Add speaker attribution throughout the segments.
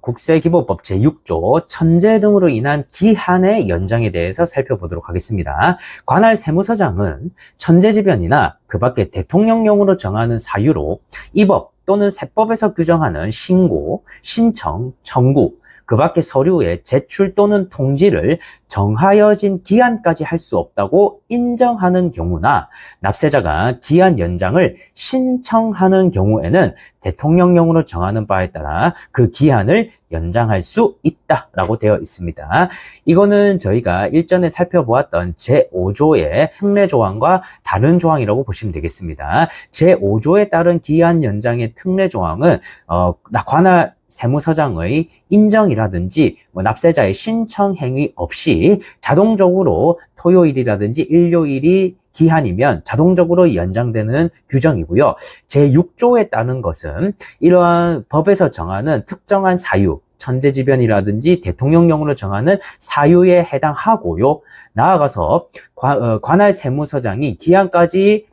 Speaker 1: 국세기본법 제6조 천재 등으로 인한 기한의 연장에 대해서 살펴보도록 하겠습니다. 관할 세무서장은 천재지변이나 그 밖에 대통령령으로 정하는 사유로 이 법 또는 세법에서 규정하는 신고, 신청, 청구, 그 밖의 서류의 제출 또는 통지를 정하여진 기한까지 할 수 없다고 인정하는 경우나 납세자가 기한 연장을 신청하는 경우에는 대통령령으로 정하는 바에 따라 그 기한을 연장할 수 있다라고 되어 있습니다. 이거는 저희가 일전에 살펴보았던 제5조의 특례 조항과 다른 조항이라고 보시면 되겠습니다. 제5조에 따른 기한 연장의 특례 조항은 어, 관할 세무서장의 인정이라든지 뭐 납세자의 신청 행위 없이 자동적으로 토요일이라든지 일요일이 기한이면 자동적으로 연장되는 규정이고요. 제6조에 따른 것은 이러한 법에서 정하는 특정한 사유, 천재지변이라든지 대통령령으로 정하는 사유에 해당하고요. 나아가서 관, 어, 관할 세무서장이 기한까지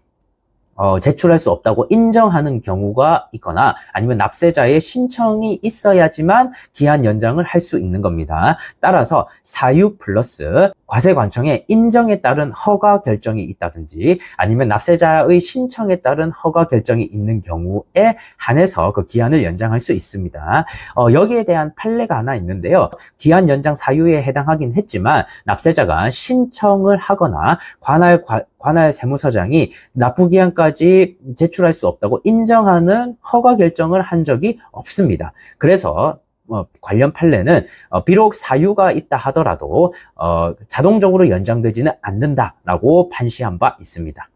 Speaker 1: 어, 제출할 수 없다고 인정하는 경우가 있거나 아니면 납세자의 신청이 있어야지만 기한 연장을 할 수 있는 겁니다. 따라서 사유 플러스 과세관청의 인정에 따른 허가 결정이 있다든지 아니면 납세자의 신청에 따른 허가 결정이 있는 경우에 한해서 그 기한을 연장할 수 있습니다. 어, 여기에 대한 판례가 하나 있는데요. 기한 연장 사유에 해당하긴 했지만 납세자가 신청을 하거나 관할 관- 관할 세무서장이 납부기한까지 제출할 수 없다고 인정하는 허가 결정을 한 적이 없습니다. 그래서 어, 관련 판례는 어, 비록 사유가 있다 하더라도 어, 자동적으로 연장되지는 않는다라고 판시한 바 있습니다.